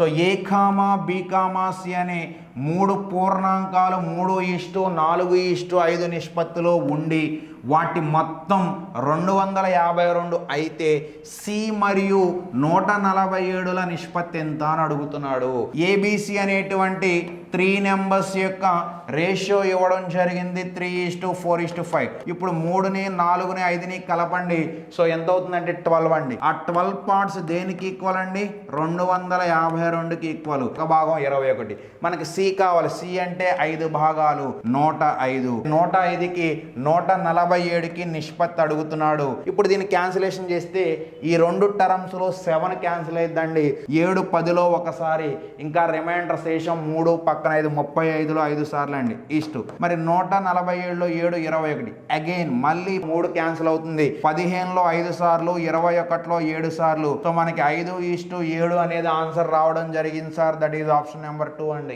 So ఏ comma B అనే మూడు పూర్ణాంకాలు మూడు ఇష్టు నాలుగు ఇష్టు ఐదు నిష్పత్తిలో ఉండి వాటి మొత్తం రెండు వందల యాభై రెండు అయితే సి మరియు నూట నలభై ఏడుల నిష్పత్తి ఎంత అని అడుగుతున్నాడు. ఏబిసి అనేటువంటి త్రీ నెంబర్స్ యొక్క రేషియో ఇవ్వడం జరిగింది. Three is to four is to five. ఇప్పుడు మూడుని నాలుగుని ఐదుని కలపండి. సో ఎంత అవుతుందంటే ట్వెల్వ్ అండి. ఆ ట్వెల్వ్ పార్ట్స్ దేనికి ఈక్వల్ అండి? రెండు వందల యాభై రెండుకి ఈక్వల్ ఒక భాగం ఇరవై ఒకటి. మనకి సి కావాలి. సి అంటే ఐదు భాగాలు. నూట ఐదు. నూట ఐదుకి నూట నలభై ఏడుకి నిష్పత్తి అడుగుతున్నాడు. ఇప్పుడు దీన్ని క్యాన్సిలేషన్ చేస్తే ఈ రెండు టర్మ్స్లో సెవెన్ క్యాన్సిల్ అయిద్దండి. ఏడు పదిలో ఒకసారి. ఇంకా రిమైండర్ శేషం మూడు పక్కన ఐదు ముప్పై ఐదులో ఐదు సార్లు అండి. ఈస్ట్. మరి నూట నలభై ఏడులో ఏడు ఇరవై ఒకటి. అగైన్ మళ్ళీ మూడు క్యాన్సిల్ అవుతుంది. పదిహేనులో ఐదు సార్లు. ఇరవై ఒకటిలో ఏడు సార్లు. సో మనకి ఐదు ఈస్టు ఏడు అనేది ఆన్సర్ రావడం రావడం జరిగింది sir that is option number two అండి